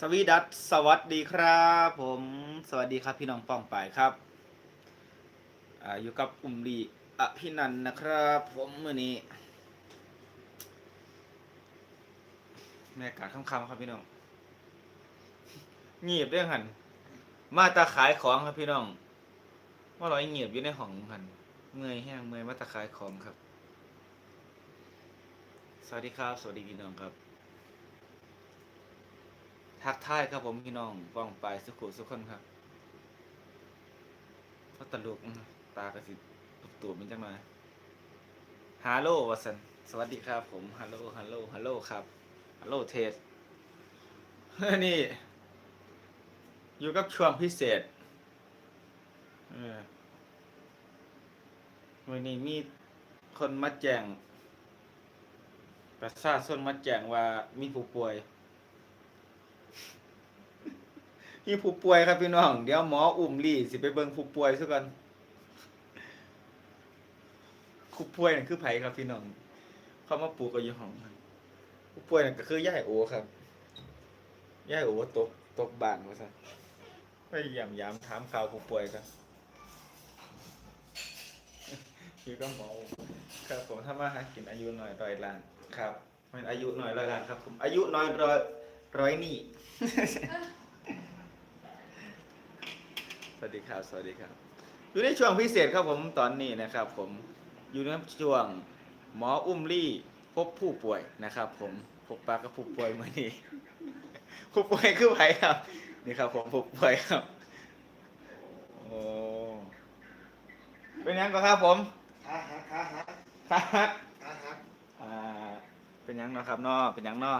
สวีดัสสวัสดีครับผมสวัสดีครับพี่น้องป้องป่ายครับออยู่กับอุ้มลีอภินันนะครับ ผมมื่อนี้แม่กาศค่ำๆครับพี่น้องเงียบเรื่องหัน มาตาขายของครับพี่น้องว่าเราเงียบอยู่ในห้องหันเมื่อยแห้งเมื่อยมาตาขายของครับ สวัสดีครับ สวัสดีพี่น้องครับ ทักทายครับผมพี่น้องป้องไปสุขุสุขคนครับเพราะตลกตากระสิตุกตูดมันจังหน่อยฮัลโหลวัสันสวัสดีครับ ผมฮัลโหลฮัลโหลฮัลโหลครับฮัลโหลเทสนี่ อยู่กับช่วงพิเศษเออวันนี้มีคนมาแจ้งประชาชนมาแจ้งว่ามีผู้ป่วย มีผู้ป่วยครับพี่น้อง เดี๋ยวหมออุ้มลี่สิไปเบิ่งผู้ป่วยซะก่อนผู้ป่วยนั่นคือไผครับพี่น้อง เขามาปลูกกันอยู่ห้องผู้ป่วยนั่นก็คือย่ายโอครับย่ายโอตกตกบ้านว่าซั่นไปยามยามถามข่าวผู้ป่วยกันอยู่กับหมอครับผมถ้ามาหากินอายุหน่อยร้อยล้านครับมันอายุหน่อยร้อยล้านครับผมอายุน้อยร้อยร้อยหนี่ วัสดีครับ สวัสดีครับ อยู่ในช่วงพิเศษครับผมตอนนี้นะครับ ผมอยู่ในช่วงหมออุ้มลี่พบผู้ป่วยนะครับ ผมพบปากกับผู้ป่วยเมื่อนี้ผู้ป่วยคือไผครับ นี่ครับ ผมผู้ป่วยครับโอ้เป็นยังก็ครับผมขาหักขาหักครับขาหักอ่าเป็นยังเนาะครับเนาะเป็นยังเนาะ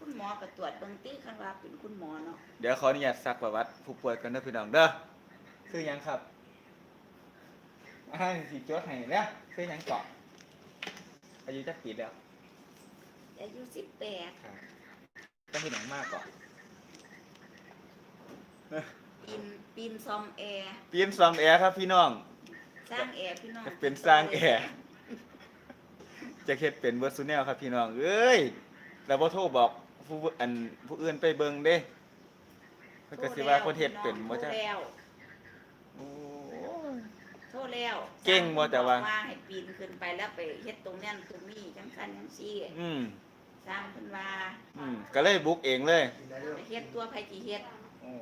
คุณหมอก็ตรวจเบิ่งตี้คันว่าเป็นคุณหมอเนาะเดี๋ยวขออนุญาตซักประวัติผู้ป่วยกันเด้อพี่น้องเด้อชื่อหยังครับอ่าสิจดให้เด้อชื่อหยังเกาะอายุจักปีแล้วอายุสิบแปดครับจะเห็นหนังมากก่อนปีนปีนซอมแอร์เปลี่ยนซอมแอร์ครับพี่น้อง สร้างแอร์พี่น้องจะเป็นสร้างแอร์จะเฮ็ดเป็นเบิร์ซูแนลครับพี่น้อง เอ้ยแล้วบ่โทรบอก ผู้อันผู้อื่นไปเบิ่งเด้เพิ่นก็สิว่าคนเฮ็ดเป็นบ่โทรจ้ะแล้วโอ้ยโทรแล้วเก่งบ่แต่ว่าสร้งเพิ่นบอกให้ปีนขึ้นไปแล้วไปเฮ็ดตรงนั้นตรงนี้จังซั่นจังซี่อืมสร้างเพิ่นว่าอืมก็เลยบุกเองเลยกินได้ด้วยไปเฮ็ดตัวไผสิเฮ็ดโอ้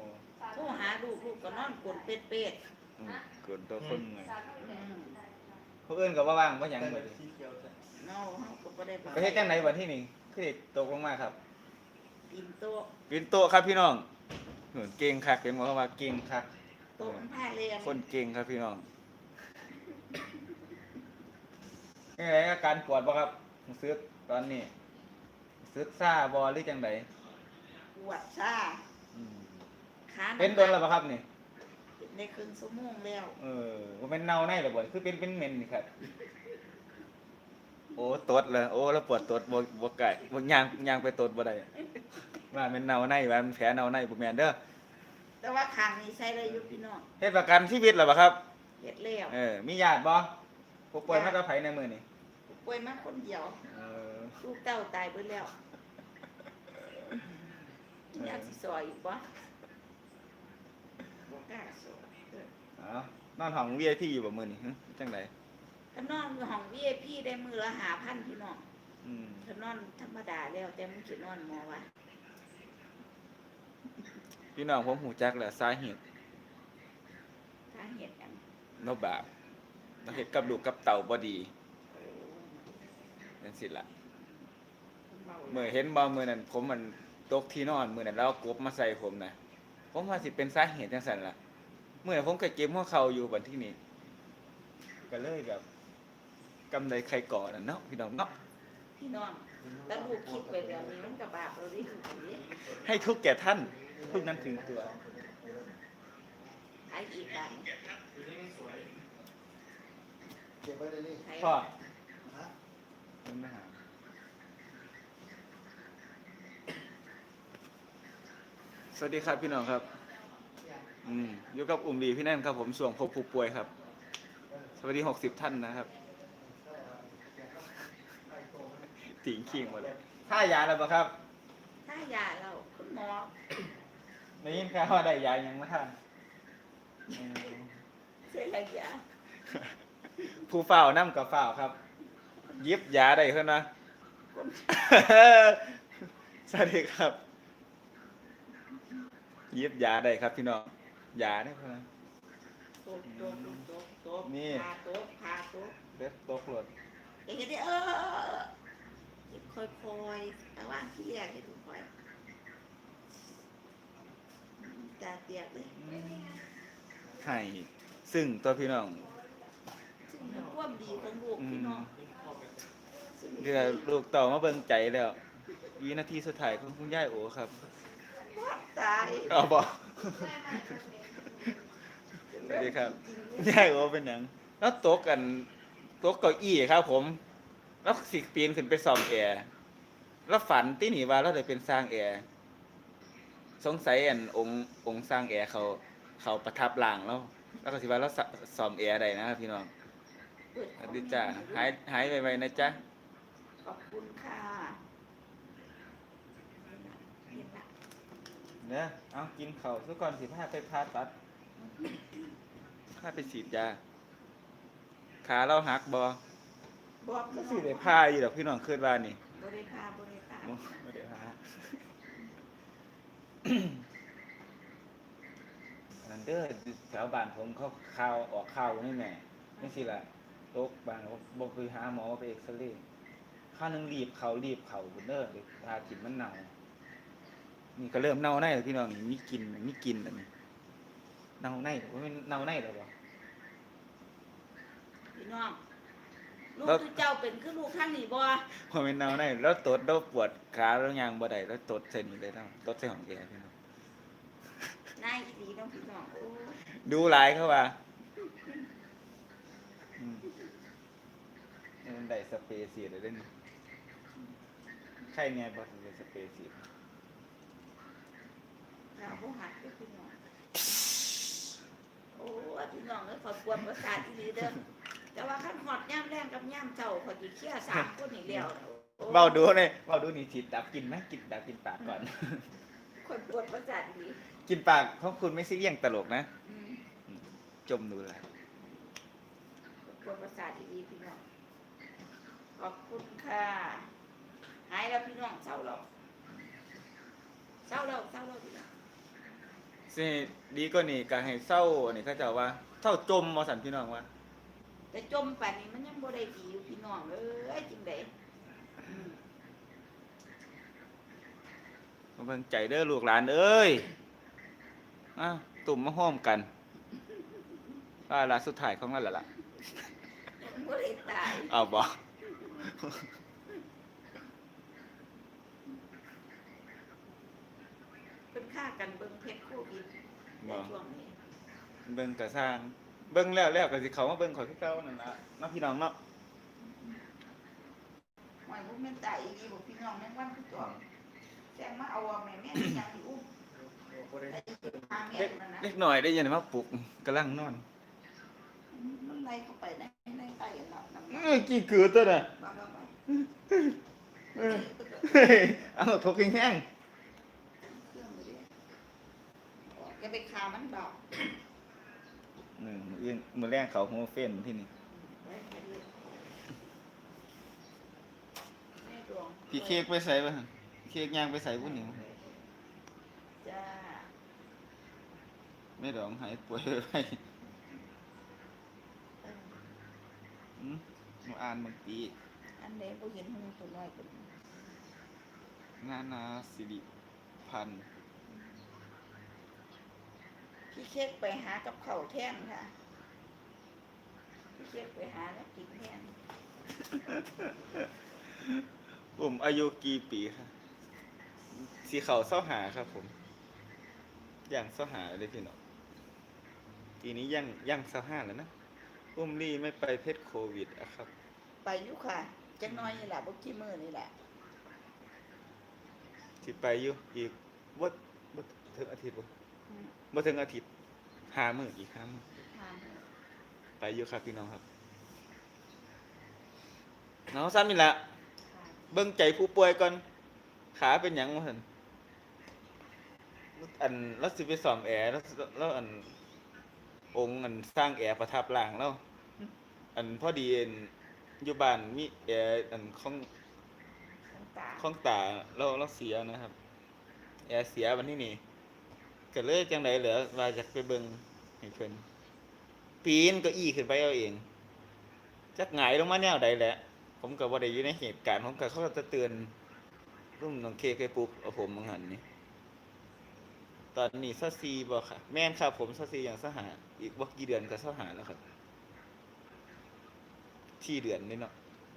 โทรหาลูกลูกก็นอนกลนเป็ดอืมเกินตัวคนไงๆอืมผู้อื่นก็บ่ว่างบ่หยังแต่เบิดสีเขียวจ้ะเนาเฮาก็บ่ได้ไปเฮ็ดจังไหนบัดที่นี่คือได้ตกลงมาครับ ปีนโต๊ะปีนโต๊ะครับพี่น้องเหมือนเก่งคักเป็นบ่ว่าเก่งคัก โต๊ะมันพาเรียนคนเก่งครับพี่น้องนี่ไงอาการปวดบ่ครับซึกตอนนี้ซึกซ่าบอหรือจังไดปวดชาอืมขาเป็นโดนแล้วบ่ครับนี่เป็นได้ครึ่งชั่วโมงแล้ว เออบ่แม่นเน่าในหรอบ่คือเป็นเป็นเหม็นนี่ครับ โอ้ตดเลยโอ้แล้วปวดตดบ่บ่ไก่บ่ย่างย่างไปตดบ่ได้ว่าแม่นเน่าในว่ามันแผลเน่าในบ่แม่นเด้อแต่ว่าคางนี้ใช้เลยอยู่พี่น้องเฮ็ดประกันชีวิตแล้วบ่ครับเฮ็ดแล้วเออมีญาติบ่ผู้ป่วยมากับไผในมื้อนี้ป่วยมาคนเดียวเออลูกเต้าตายไปแล้วอยากสิซอยอีกบ่บ่กล้าซอยเออเอานอนห้อง VIP อยู่บ่มื้อนี้หึจังได ถ้านอนอยู่ห้อง VIP ได้มือละ5,000พี่น้องอืมถ้านอนธรรมดาแล้ว แต่มึงสินอนหมอวะพี่น้องผมหูจักแล้วสาเหตุถ้าเหตุหยังเราบาปเราเฮ็ดกับลูกกับเต่าบ่ดีจังซี่ล่ะเมาเมื่อเห็นบ่มื้อนั้นผมมันตกที่นอนมื้อนั้นแล้วเอากบมาใส่ผมนะผมว่าสิเป็นสาเหตุจังซั่นล่ะเมื่อผมก็เก็บหัวเข่าอยู่บัดที่นี้ก็เลยแบบ กำไรใครก่อน่ะเนาะพี่น้องเนาะพี่น้องถ้าลูกคิดไปแบบนี้มันก็บาปเราดิให้ทุกข์แก่ท่านทุกข์นั้นถึงตัวไอ้อีกอันเก็บไว้ในนี่ไอ้พ่อฮะมันมาหาสวัสดีครับพี่น้องครับ อืมอยู่กับอุ่มดีพี่แน่นครับผมส่วงพบผู้ป่วยครับ สวัสดีหกสิบท่านนะครับ ติงขิงหมดเลยท่ายาแล้วปะครับถ้าายาเราคุณหมอได้ยินข่าวว่าได้ยายังมาทานอืมเสียระยะผู้เฝ้านํกับเฝ้าครับหยิบยาได้เพิ่นนะคนสวัสดีครับหยิบยาได้ครับพี่น้องยาได้เพิ่นนะ โต๊ะโต๊ะโต๊ะโต๊ะนี่ พาโต๊ะพาโต๊ะเล็บตกหลดเอ็งก็ได้เออ เก็บค่อยๆแต่ว่าที่แรกให้ดูค่อยตาเตียกเลยให้ซึ่งตัวพี่น้องซึ่งมันความดีของลูกพี่น้องซึ่งเดี๋ยวลูกต่อมาเบิ่งใจแล้ววินาทีสุดท้ายของคุณย่ายโอครับความตายเอาบอกสวัสดีครับย่ายโอเป็นหยังแล้วตกกันตกเก้าอี้ครับผม แล้วสิปีนขึ้นไปซ่อมแอร์แล้วฝันที่หนีว่าเราได้เป็นสร้างแอร์สงสัยอันองค์องค์สร้างแอร์เขา เขาประทับร่างแล้วแล้วก็สิว่าเราสซ่อมแอร์ได้นะครับพี่น้องเปิดสวัสดีจ้าหายหายไวๆนะจ๊ะขอบคุณค่ะเห็นละเนี่ยเอากินเขาวซะก่อนสิพาไปพาตัดพาไปฉีดยาขาเราหักบอ บอกก็พี่สิน้องได้พาอยู่ดอกพี่น้องคืนว่านี่บริพาบริพาบ่ไม่ได้พาอันนั้นเด้อแถวบ้านผมเขาข่าวออกข่าวนี่แหม่นี่สิล่ะตกบ้านบ่ไปหาหมอไปเอ็กซเรย์ข้าวหนึงรีบเขารีบเขาพุ่นเด้อเดี๋ยวพากินมันเน่านี่ก็เริ่มเน่าในแล้วพี่น้องนี่มีกลินมีกลินแล้วนี่เน่าในว่ามันเน่าในแล้วบ่พี่น้อง ลูกแล้วที่เจ้าเป็นคือลูกท่านนี่บ่พอมันเน่าในแล้วตดแล้วปวดขาแล้วยางบ่ได้แล้วตดใส่นี่เลยเนาะตดใส่ของแกพี่น้องนายอีหลีน้องพี่น้องโอ้ยดูหลายเขาว่าอืมนี่มันได้สเปรย์สีดได้นี่ใช่ไงบ่ถึงได้สเปรย์สีดเราบ่หักเด้อพี่น้องโอ้ยพี่น้องเอ้ยขอควรประสาทอีหลีเด้อ แต่ว่าขั้นหอดย่ำแรงกับย่ำเจ้าขอจิเคลียร์สามคนอีกแล้วโอ้ยเบาดูเลยเบาดูนี่ฉีดดับกินไหมกินดับกินปากก่อนคนปวดประสาทอีหลีกินปากเพราะคุณไม่ใช่เยี่ยงตลกนะอืมจมดูแลปวดประสาทอีหลีพี่น้องขอบคุณค่ะหายแล้วพี่น้องเศร้าแล้วเศร้าแล้วเศร้าแล้วพี่น้องสิดีก็นี่ก็ให้เศร้าอันนี้เขาเจะว่าเศร้าจมมาสันพี่น้องว่า แต่จมป่านนี้มันยังบ่ได้ดีอยู่พี่น้องเอ้ยจริงไดอืมมาเบิ่งใจเด้อลูกหลานเอ้ยอะตุ่มมาห้อมกันว่าละสุดท้ายของเราและล่ะยังบ่ได้ตายเอาบ่เป็นค่ากันเบิ่งเพชรโควิดในบ่ช่วงนี้เบิ่งกระสร้าง เบิ่งแล้วแล้วก็สิเขามาเบิ่งขอยคือเก่านั่นล่ะเนาะพี่น้องเนาะหอยบ่แม่นตายอีหลีบ่พี่น้องแม่งวันคือตัวแซงมาเอาอะแม่แม่อยากสิอุ้มไอ้ที่พาแม่เล็กมันนะเล็กหน่อยได้ยินมาปลุกกำลังนอนมันไล่เข้าไปในในไตเนาะน้ำเอ้ยกี่คือตัวน่ะบ้าบ้าบ้าเออเฮ้ยเอาทกแห้งเครื่องมือเดียวอย่าไปคามันดอก ๆอืมมื้ออื่นมื้อแรกเขาโฮเฟนที่นี่ไว้แค่นี้แม่ดวงพี่เค้กไปใส่บ่หั่นเค้กย่างไปใส่บุ่นนี่จ้าไม่ดองหายป่วยไปเอออืมมาอ่านบางทีอันนี้บ่เห็นหูตัวน้อยเป็นนานาสิริพันธ์ พี่เค้กไปหากับเขาวแท่งค่ะ พี่เค้กไปหาแล้วกินแท่งผมอายุกี่ปีครับ สีเขาเศร้าหาครับผมย่างเศร้าหาเลยพี่น้องปีนี้ย่างย่างเศร้าห้าแล้วนะ อุ้มลี่ไม่ไปเพชรโควิดอะครับ ไปอยู่ค่ะจังน้อยนี่แหละบ่กี่มื้อนี่แหละที่ไปอยู่อีกว่าบ่ถึงอาทิตย์บ่อื มบ่ถึงอาทิตย์ห้ามื้ออีกครั้งทานไปอยู่ครับพี่น้องครับน้องซ้ำนี่แหละค่ะเบิ่งใจผู้ป่วยก่อน ขาเป็นหยังวะหั่นอันแล้วสิไปซ่อมแอร์แล้วแล้วอัน องค์อันสร้างแอร์ประทับร่างแล้วอันพอดีอันอยู่บ้านมีแอร์อันของทั้งตาของตาเราเราเสียนะครับ แอร์เสียวันนี้นี่ ก็เลยจังไดเหลือว่าจะไปเบิ่งให้เพิ่นปีนเก็อี้ขึ้นไปเอาเองจักหงายลงมาแนวใดแหละ ผมก็บ่ได้อยู่ในเหตุการณ์ผมก็เขาก็จะเตือนรุ่มน้องเคเคปลุกเอาผมมังหันนี่ตอนนี้ซะซีบ่ค่ะ แม่นครับผมซะซีอย่างสหาอีกบ่กี่เดือนก็สหาแล้วครับที่เดือนนี่เนาะ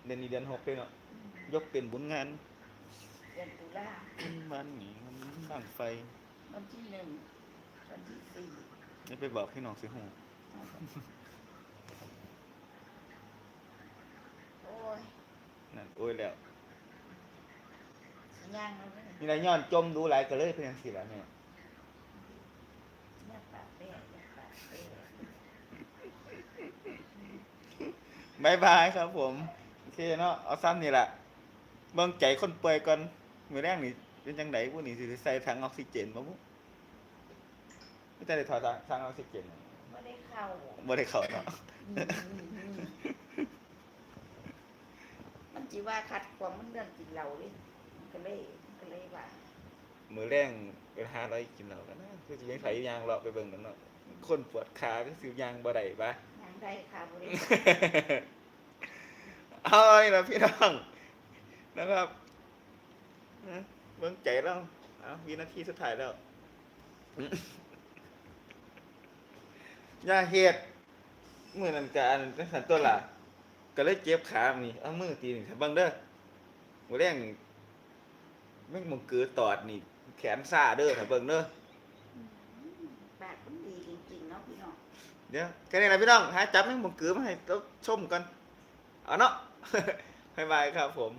เดือนนี้เดือนหกเลยเนาะยกเป็นบุญงานเดือนตุลามันนี่มันบังไฟ วันที่หนึ่งวันที่สี่นี่ไปบอกให้น้องสิฮู้โอ้ยนั่นโอ้ยแล้วสิย่างแล้วเลยนี่ละย้อนจมดูหลายก็เลยเป็นจังซี่ล่ะแม่อยากปากเป้อยากปากเป้บายบายครับผม โอเคเนาะเอาซ้ำนี่ล่ะเบิ่งใจคนป่วยก่อนมื้อแรกนี่ เป็นจังไดผู้นี่สิได้ใส่ถังออกซิเจนบ่บุไม่ได้ถอดถังออกซิเจนไม่ได้เข้าบ่ได้เข้าเนาะมันจีว่าขัดความมันเรื่องกินเหล้าเลยมันก็เลยมันก็เลยว่ามื้อแรงเป็น500กินเหล้ากันนะคือสิยังไผยางเลาะไปเบิ่งกันเนาะคนปวดขาก็สิยางบ่ได้ปะย่างได้ค่ะบริเอาเลยนะพี่น้องนะครับนะ เบิ่งใจแล้วเอาวินาทีสุดท้ายแล้ว อย่าเหตุมือนันกอันจังสันตัวล่ะ ก็เลยเจ็บขานี่เอามือตีนี่ถ้าเบิ่งเด้อมือแรงนี่แม่งมึงเกือตอดนี่ แขนซ่าเด้อถ้าเบิ่งเด้อปากมันดีจริงๆเนาะพี่น้องเดี๋ยวแค่นี้แหละพี่น้องหาจับแม่งมึงเกือมาให้เราชมกันเอาเนาะบ๊ายบายครับผม